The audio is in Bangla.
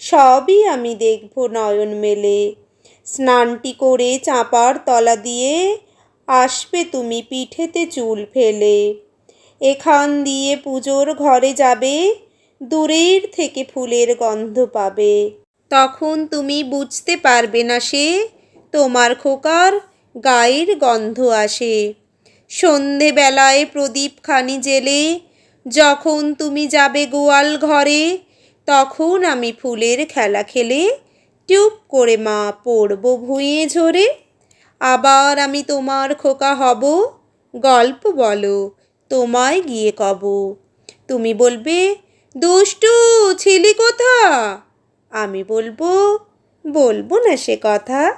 সবই আমি দেখব নয়ন মেলে। স্নানটি করে চাঁপার তলা দিয়ে আসবে তুমি পিঠেতে চুল ফেলে। এখান দিয়ে পুজোর ঘরে যাবে, দূরের থেকে ফুলের গন্ধ পাবে। তখন তুমি বুঝতে পারবে না সে, তোমার খোকার গায়ের গন্ধ আসে। সন্ধেবেলায় প্রদীপখানি জেলে, যখন তুমি যাবে গোয়াল ঘরে তখন আমি ফুলের খেলা খেলে টুপ করে মা পড়ব ভুঁয়ে ঝরে। আবার আমি তোমার খোকা হব। গল্প বলো, তোমায় গিয়ে কব। তুমি বলবে, দুষ্টু, ছিলি কোথা? আমি বলব বলব না সে কথা।